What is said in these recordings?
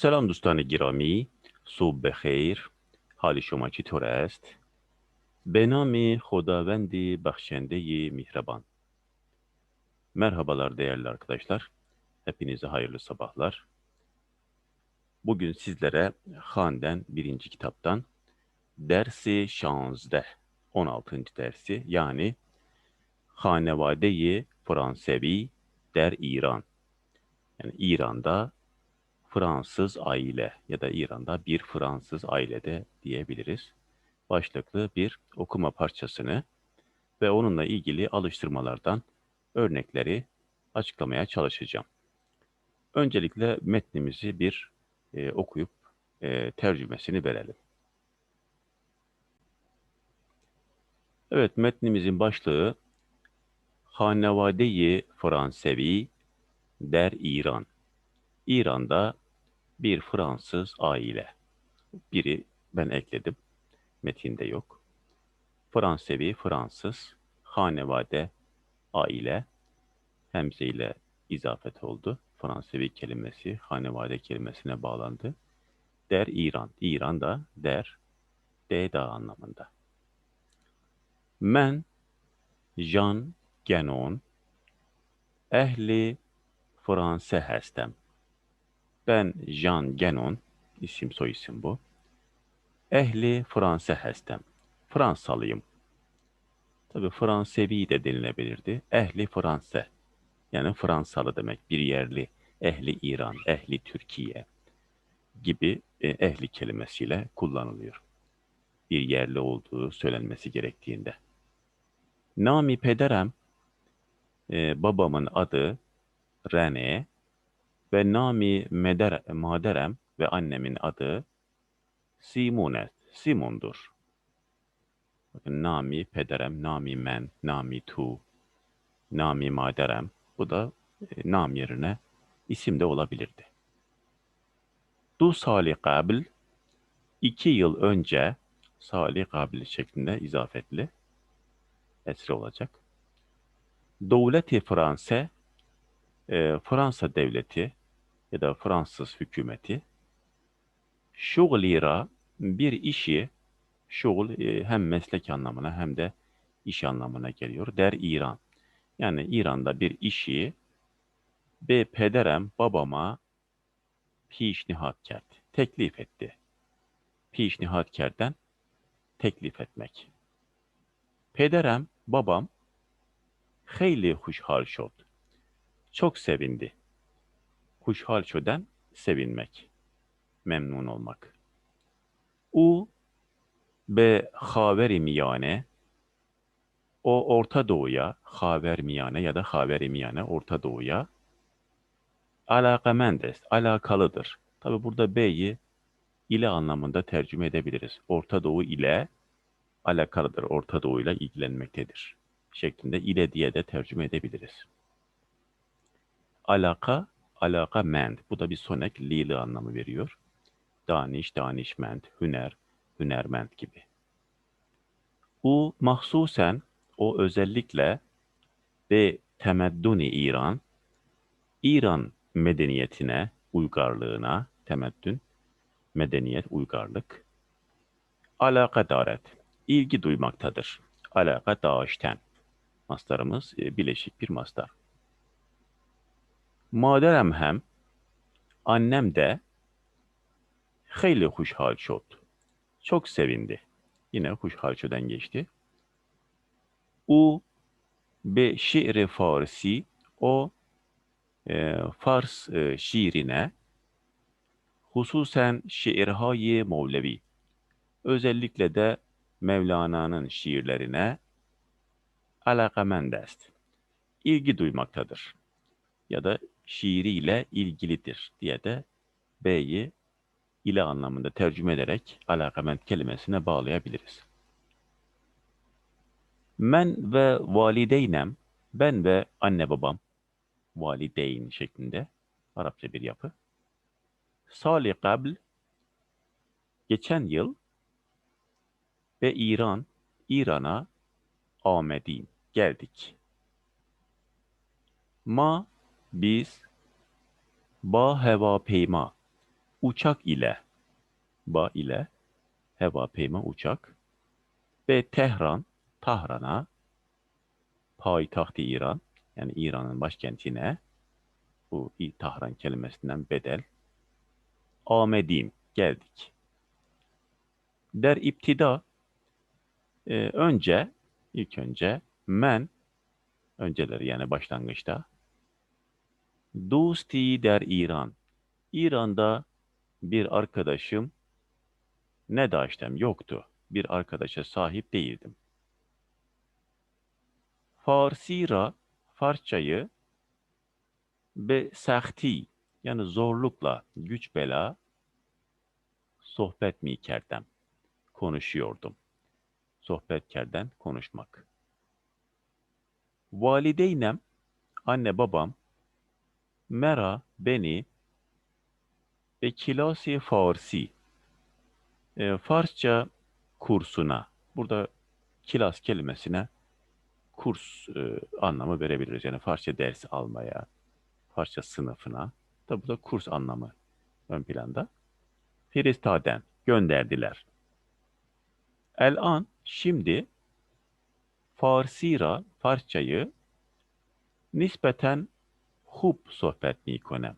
سلام دوستان گرامی صبح بخیر حال شما چطور است؟ به نام خداوند بخشنده مهربان Merhabalar değerli arkadaşlar. Hepinize hayırlı sabahlar. Bugün sizlere Han'den birinci kitaptan dersi şanzde 16. dersi yani Hanevadeyi Fransevi der İran. Yani İran'da Fransız aile ya da İran'da bir Fransız ailede diyebiliriz. Başlıklı bir okuma parçasını ve onunla ilgili alıştırmalardan örnekleri açıklamaya çalışacağım. Öncelikle metnimizi bir e, okuyup e, tercümesini verelim. Evet, metnimizin başlığı Hanevadeyi Fransevi der İran. İran'da bir Fransız aile. Biri ben ekledim. Metinde yok. Fransevi, Fransız, hanevade, aile, hemze ile izafet oldu. Fransevi kelimesi hanevade kelimesine bağlandı. Der İran. İran da der, de da anlamında. Men, Jean Genon, ehli Fransa hestem. Ben Jean Genon, isim soy isim bu. Ehli Fransa hestem. Fransalıyım. Tabi Fransevi de denilebilirdi. Ehli Fransa. Yani Fransalı demek. Bir yerli. Ehli İran, ehli Türkiye gibi e, ehli kelimesiyle kullanılıyor. Bir yerli olduğu söylenmesi gerektiğinde. Nami pederem, e, babamın adı Rene ve nami meder, maderem ve annemin adı Simone, Simon'dur. Bakın nami pederem, nami men, nami tu, nami maderem. Bu da e, nam yerine isim de olabilirdi. Du sali kabil, iki yıl önce sali kabil şeklinde izafetli esri olacak. Devleti Fransa, e, Fransa devleti ya da Fransız hükümeti şuglira bir işi şugul e, hem meslek anlamına hem de iş anlamına geliyor. Der İran. Yani İran'da bir işi be pederem babama pişnihat kerdi. Teklif etti. Pişnihat kerden teklif etmek. Pederem, babam hayli huşhal şod. Çok sevindi. Huşhal şöden sevinmek. Memnun olmak. U be haveri miyane o Orta Doğu'ya, Haver Miyane ya da Haver Miyane Orta Doğu'ya alakamendes, alakalıdır. Tabi burada B'yi ile anlamında tercüme edebiliriz. Orta Doğu ile alakalıdır, Orta Doğu ile ilgilenmektedir şeklinde ile diye de tercüme edebiliriz. Alaka, alaka mend. Bu da bir sonek lili anlamı veriyor. Daniş, danişment, hüner, hünerment gibi. U mahsusen o özellikle ve temedduni İran, İran medeniyetine, uygarlığına, temeddün, medeniyet, uygarlık, alaka daret, ilgi duymaktadır. Alaka dağışten. Mastarımız e, bileşik bir mastar. Maderem hem, annem de hayli huşhal şod. Çok sevindi. Yine huşhalço'dan geçti. U be şiiri Farsi o e, Fars e, şiirine hususen şiirhayi Mevlevi özellikle de Mevlana'nın şiirlerine alakamend est. ilgi duymaktadır. Ya da şiiriyle ilgilidir diye de B'yi ile anlamında tercüme ederek alakament kelimesine bağlayabiliriz. Men ve valideynem, ben ve anne babam, valideyn şeklinde Arapça bir yapı. Sali kabl, geçen yıl ve İran, İran'a amedim, geldik. Ma, biz, ba heva peyma, uçak ile ba ile heva peyma uçak ve Tehran Tahran'a payitaht-ı İran yani İran'ın başkentine bu Tahran kelimesinden bedel amedim geldik. Der iptida e, önce ilk önce men önceleri yani başlangıçta dosti der İran İran'da bir arkadaşım ne daştem yoktu. Bir arkadaşa sahip değildim. Farsira Farsçayı be sahti yani zorlukla güç bela sohbet mi kerdem konuşuyordum. Sohbet kerden konuşmak. Valideynem anne babam mera beni ve kilasi farsi e, Farsça kursuna burada kilas kelimesine kurs e, anlamı verebiliriz. Yani Farsça ders almaya, Farsça sınıfına. Da bu da kurs anlamı ön planda. Firistaden gönderdiler. El an şimdi Farsira Farsçayı nispeten sohbet konem.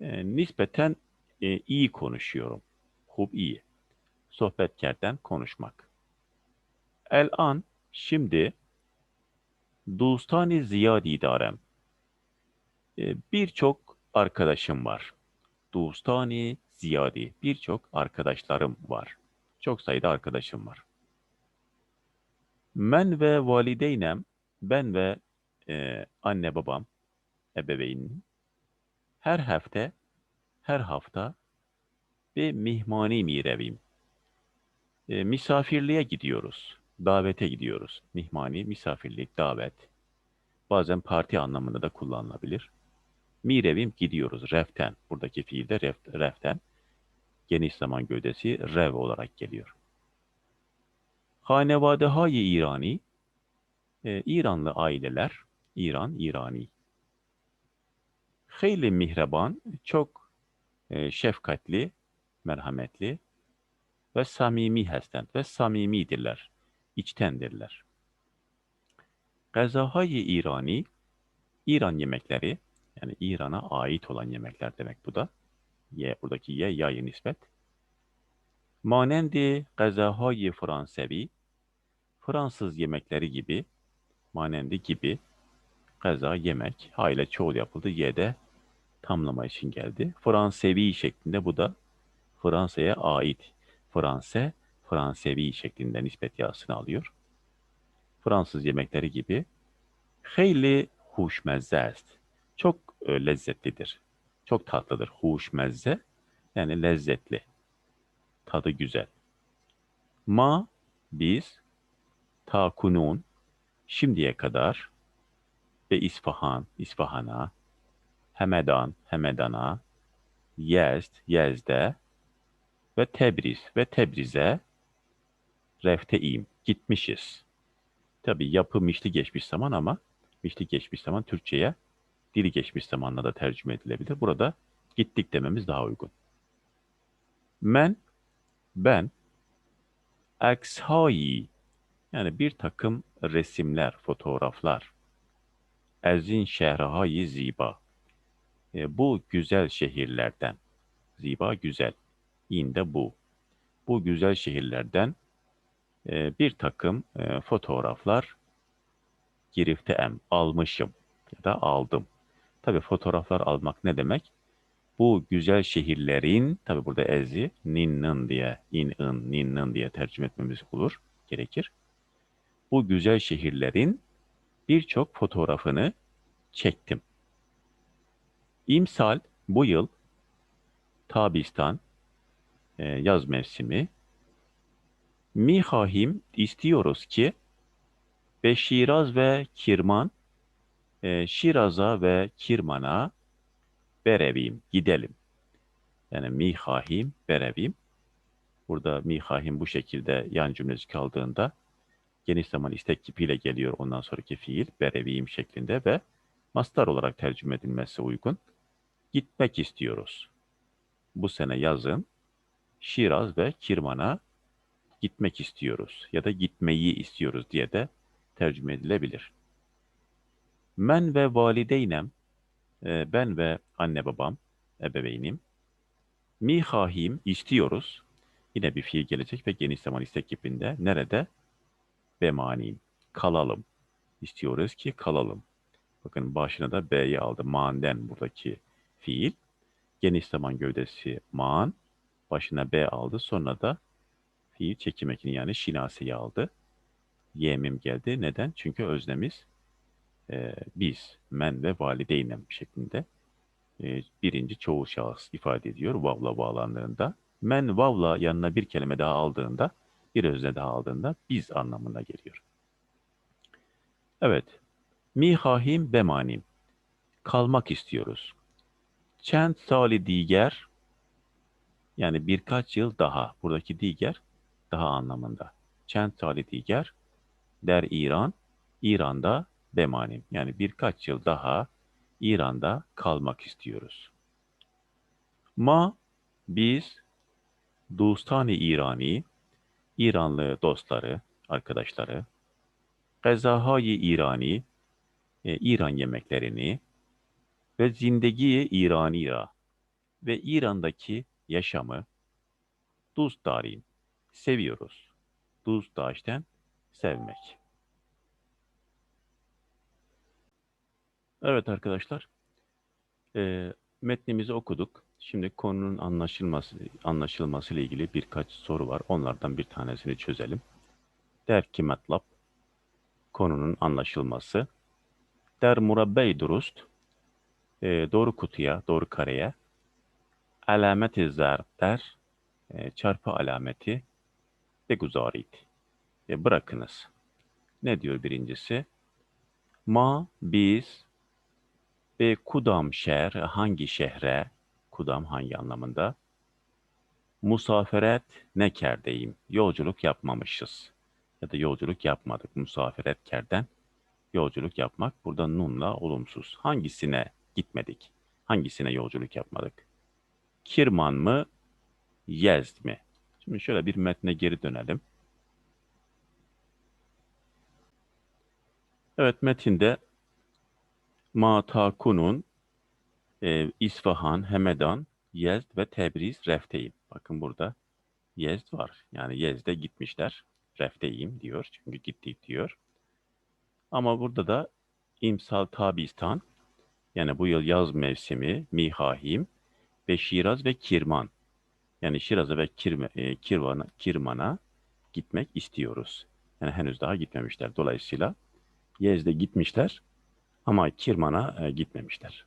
E, nispeten e, iyi konuşuyorum. Hub iyi. Sohbetkerden konuşmak. El an şimdi Dostani ziyadi darem. E, Birçok arkadaşım var. Dostani ziyadi. Birçok arkadaşlarım var. Çok sayıda arkadaşım var. Men ve valideynem, ben ve e, anne babam, ebeveynim, her hafta, her hafta bir mihmani mirevim. E, misafirliğe gidiyoruz. Davete gidiyoruz. Mihmani, misafirlik, davet. Bazen parti anlamında da kullanılabilir. Mirevim gidiyoruz. Reften. Buradaki fiilde ref, reften. Geniş zaman gövdesi rev olarak geliyor. Hanevadehay İrani. e, İranlı aileler. İran, İrani. Hayli mihreban, çok e, şefkatli, merhametli ve samimi hesten ve samimidirler, içtendirler. Gazahay İrani, İran yemekleri, yani İran'a ait olan yemekler demek bu da. Ye, buradaki ye, ya'ya nispet. Manendi gazahay Fransevi, Fransız yemekleri gibi, manendi gibi, gaza, yemek, ha ile çoğul yapıldı, ye de tamlama için geldi. Fransevi şeklinde bu da Fransa'ya ait. Franse, Fransevi şeklinde nispet yasını alıyor. Fransız yemekleri gibi. Hayli huşmezze est. Çok e, lezzetlidir. Çok tatlıdır. Huşmezze yani lezzetli. Tadı güzel. Ma biz takunun şimdiye kadar ve İsfahan, İsfahan'a, Hemedan, Hemedan'a, Yezd, Yezd'e ve Tebriz ve Tebriz'e refte'im, gitmişiz. Tabi yapı mişli geçmiş zaman ama mişli geçmiş zaman Türkçe'ye dili geçmiş zamanla da tercüme edilebilir. Burada gittik dememiz daha uygun. Men, ben, ekshayi, yani bir takım resimler, fotoğraflar, ezin şehrahayi ziba, e, bu güzel şehirlerden, ziba güzel, inde bu. Bu güzel şehirlerden e, bir takım e, fotoğraflar girifte em, almışım ya da aldım. Tabi fotoğraflar almak ne demek? Bu güzel şehirlerin, tabi burada ezi, ninnın diye, in-ın, ninnın diye tercüme etmemiz olur, gerekir. Bu güzel şehirlerin birçok fotoğrafını çektim. İmsal bu yıl Tabistan e, yaz mevsimi Mihahim istiyoruz ki ve Şiraz ve Kirman e, Şiraz'a ve Kirman'a berevim gidelim. Yani mihahim berevim. Burada mihahim bu şekilde yan cümlesi kaldığında geniş zaman istek kipiyle geliyor ondan sonraki fiil berevim şeklinde ve mastar olarak tercüme edilmesi uygun. Gitmek istiyoruz. bu sene yazın Şiraz ve Kirman'a gitmek istiyoruz ya da gitmeyi istiyoruz diye de tercüme edilebilir. Men ve valideynem, e, ben ve anne babam, ebeveynim, mihahim istiyoruz. Yine bir fiil gelecek ve geniş zaman istek kipinde. Nerede? Bemanim. Kalalım. İstiyoruz ki kalalım. Bakın başına da B'yi aldı. Ma'nden buradaki fiil. Geniş zaman gövdesi man. Başına B aldı. Sonra da fiil çekim ekini yani şinaseyi aldı. Yemim geldi. Neden? Çünkü öznemiz e, biz, men ve valideynem şeklinde e, birinci çoğul şahıs ifade ediyor vavla bağlandığında. Men vavla yanına bir kelime daha aldığında, bir özne daha aldığında biz anlamına geliyor. Evet. Mihahim bemanim. Kalmak istiyoruz. Çent sali diğer yani birkaç yıl daha. Buradaki diğer daha anlamında. Çent sali diğer der İran. İran'da bemanim. Yani birkaç yıl daha İran'da kalmak istiyoruz. Ma biz Dostani İrani İranlı dostları, arkadaşları Gazahayı İrani e, İran yemeklerini ve zindegi İraniya ve İran'daki yaşamı dost darin seviyoruz. Dost daşten sevmek. Evet arkadaşlar, e, metnimizi okuduk. Şimdi konunun anlaşılması anlaşılması ile ilgili birkaç soru var. Onlardan bir tanesini çözelim. Der ki metlab konunun anlaşılması. Der murabbey durust e, doğru kutuya, doğru kareye alameti zarb der e, çarpı alameti de guzarit. E, bırakınız. Ne diyor birincisi? Ma biz ve kudam şehir hangi şehre kudam hangi anlamında? Musaferet ne kerdeyim? Yolculuk yapmamışız. Ya da yolculuk yapmadık. Musaferet kerden yolculuk yapmak. Burada nunla olumsuz. Hangisine gitmedik? Hangisine yolculuk yapmadık? Kirman mı? Yezd mi? Şimdi şöyle bir metne geri dönelim. Evet metinde Ma takunun e, İsfahan, Hemedan, Yezd ve Tebriz refteyim. Bakın burada Yezd var. Yani Yezd'e gitmişler. Refteyim diyor. Çünkü gittik diyor. Ama burada da İmsal Tabistan yani bu yıl yaz mevsimi Mihahim ve Şiraz ve Kirman yani Şiraz'a ve Kirme, e, Kirman'a gitmek istiyoruz. Yani henüz daha gitmemişler. Dolayısıyla Yezd'e gitmişler ama Kirman'a e, gitmemişler.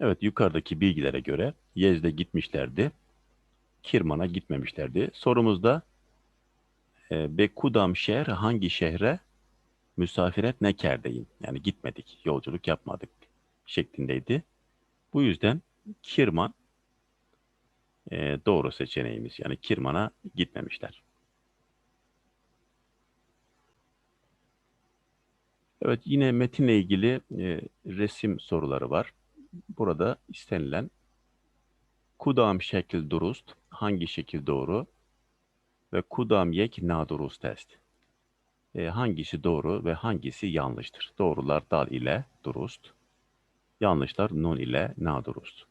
Evet yukarıdaki bilgilere göre Yezd'e gitmişlerdi. Kirman'a gitmemişlerdi. Sorumuzda e, Bekudam şehir hangi şehre müsafiret ne kerdeyim? Yani gitmedik, yolculuk yapmadık şeklindeydi. Bu yüzden Kirman e, doğru seçeneğimiz. Yani Kirman'a gitmemişler. Evet yine metinle ilgili e, resim soruları var. Burada istenilen kudam şekil durust hangi şekil doğru ve kudam yek nadurust test. E, hangisi doğru ve hangisi yanlıştır? Doğrular dal ile durust, yanlışlar nun ile nadurust.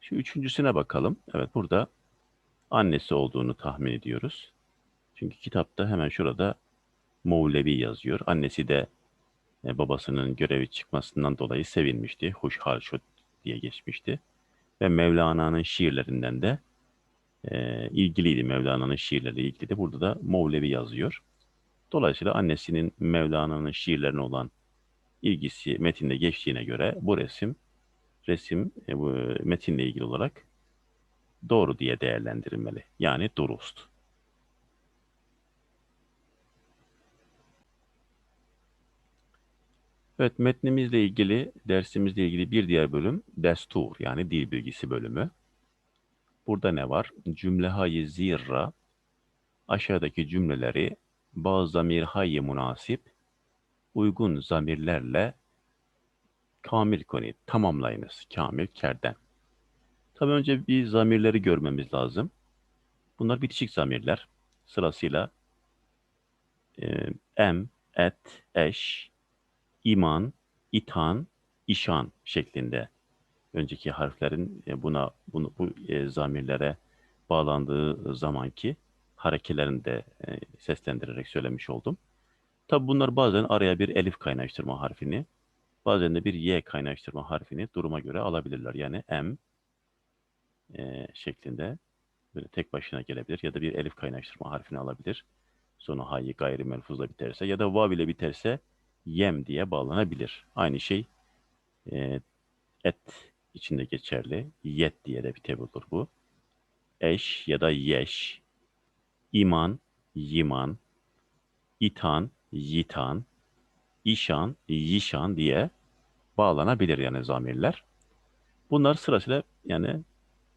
Şu üçüncüsüne bakalım. Evet burada annesi olduğunu tahmin ediyoruz. Çünkü kitapta hemen şurada Mevlevi yazıyor. Annesi de e, babasının görevi çıkmasından dolayı sevinmişti. Huş halşut diye geçmişti. Ve Mevlana'nın şiirlerinden de e, ilgiliydi. Mevlana'nın şiirleri ilgili Burada da Mevlevi yazıyor. Dolayısıyla annesinin Mevlana'nın şiirlerine olan ilgisi metinde geçtiğine göre bu resim resim e, bu metinle ilgili olarak doğru diye değerlendirilmeli. Yani durust. Evet, metnimizle ilgili, dersimizle ilgili bir diğer bölüm destur yani dil bilgisi bölümü. Burada ne var? Cümlehayi zirra aşağıdaki cümleleri bazı zamirhayi münasip uygun zamirlerle Kamil koni tamamlayınız. Kamil kerden. Tabii önce bir zamirleri görmemiz lazım. Bunlar bitişik zamirler. Sırasıyla e, em, et, eş, iman, itan, işan şeklinde önceki harflerin e, buna bunu bu e, zamirlere bağlandığı zamanki harekelerini de e, seslendirerek söylemiş oldum. Tabi bunlar bazen araya bir elif kaynaştırma harfini, bazen de bir y kaynaştırma harfini duruma göre alabilirler. Yani m e, şeklinde böyle tek başına gelebilir ya da bir elif kaynaştırma harfini alabilir. Sonu hayy gayri melfuzla biterse ya da vav ile biterse yem diye bağlanabilir. Aynı şey e, et içinde geçerli. Yet diye de bitebilir bu. Eş ya da yeş. İman, yiman. İtan, yitan. İşan, yişan diye bağlanabilir yani zamirler. Bunlar sırasıyla yani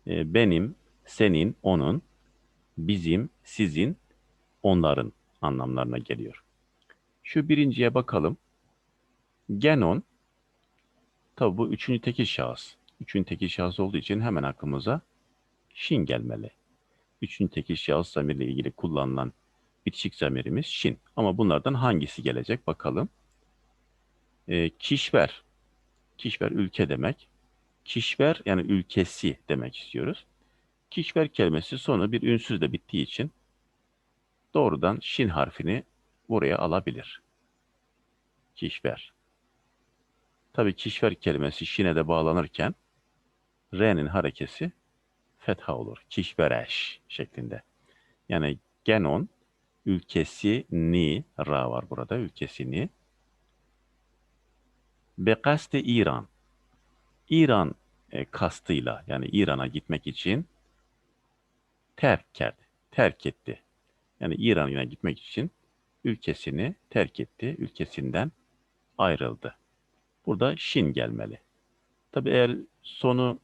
e, benim, senin, onun, bizim, sizin, onların anlamlarına geliyor. Şu birinciye bakalım. Genon, tabi bu üçüncü tekil şahıs. Üçüncü tekil şahıs olduğu için hemen aklımıza şin gelmeli. Üçüncü tekil şahıs zamirle ilgili kullanılan bitişik zamirimiz şin. Ama bunlardan hangisi gelecek bakalım. E, kişver. Kişver ülke demek. Kişver yani ülkesi demek istiyoruz. Kişver kelimesi sonu bir ünsüzle bittiği için doğrudan şin harfini buraya alabilir. Kişver. Tabii kişver kelimesi şine de bağlanırken R'nin harekesi fetha olur. Kişvereş şeklinde. Yani genon ülkesi ni ra var burada ülkesini Bekasti İran. İran e, kastıyla yani İran'a gitmek için terk etti. Terk etti. Yani İran'a gitmek için ülkesini terk etti. Ülkesinden ayrıldı. Burada şin gelmeli. Tabi eğer sonu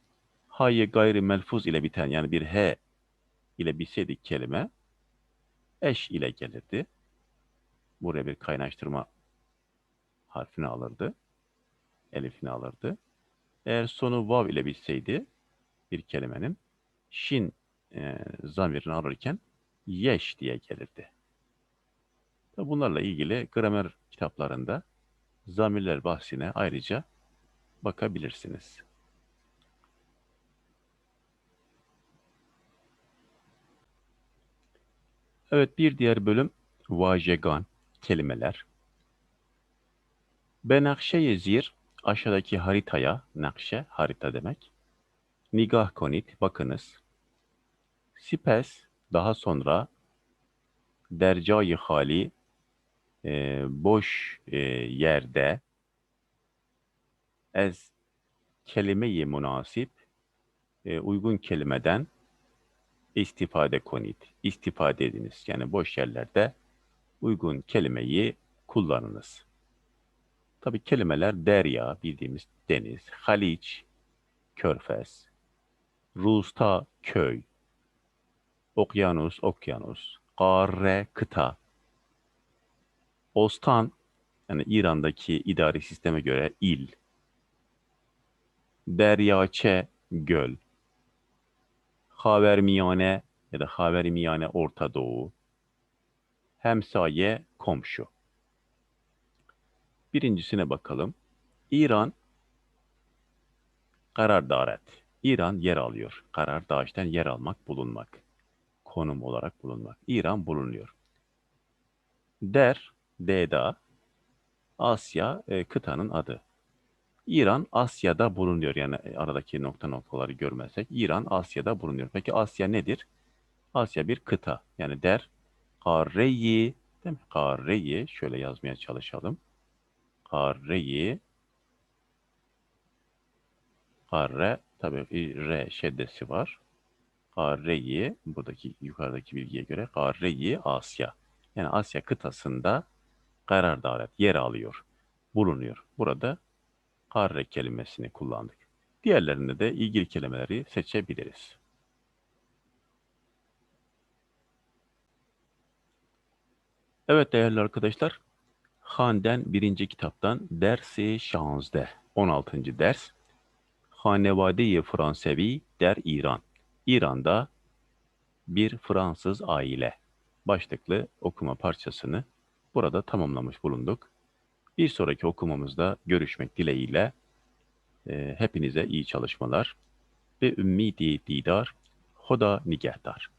hayy gayri melfuz ile biten yani bir he ile bitseydi kelime eş ile gelirdi. Buraya bir kaynaştırma harfini alırdı. Elifini alırdı. Eğer sonu vav ile bitseydi bir kelimenin şin e, zamirini alırken yeş diye gelirdi. Bunlarla ilgili gramer kitaplarında zamirler bahsine ayrıca bakabilirsiniz. Evet bir diğer bölüm vajegan kelimeler. Benakşe zir aşağıdaki haritaya, nakşe harita demek. Nigah konit bakınız. Sipes daha sonra dercayı hali e, boş e, yerde ez kelime-i münasip e, uygun kelimeden istifade konit. istifade ediniz. Yani boş yerlerde uygun kelimeyi kullanınız. Tabi kelimeler derya bildiğimiz deniz, haliç, körfez, rusta köy, okyanus, okyanus, Kare kıta. Ostan yani İran'daki idari sisteme göre il. Deryaçe göl. Havermiyane ya da Havermiyane Orta Doğu. Hemsaye komşu. Birincisine bakalım. İran karar daret. İran yer alıyor. Karar dağıştan yer almak, bulunmak konum olarak bulunmak. İran bulunuyor. Der, Deda, Asya e, kıtanın adı. İran Asya'da bulunuyor. Yani e, aradaki nokta noktaları görmezsek İran Asya'da bulunuyor. Peki Asya nedir? Asya bir kıta. Yani der Kareyi değil mi? Kareyi şöyle yazmaya çalışalım. Kareyi Kare tabii R şeddesi var. Kareyi, buradaki yukarıdaki bilgiye göre Kareyi Asya. Yani Asya kıtasında karar davet yer alıyor, bulunuyor. Burada Karre kelimesini kullandık. Diğerlerinde de ilgili kelimeleri seçebiliriz. Evet değerli arkadaşlar, Han'den birinci kitaptan Dersi Şanzde 16. ders. Hanevade-i Fransevi der İran. İran'da bir Fransız aile başlıklı okuma parçasını burada tamamlamış bulunduk. Bir sonraki okumamızda görüşmek dileğiyle e, hepinize iyi çalışmalar ve ümmidi didar, hoda nigehtar.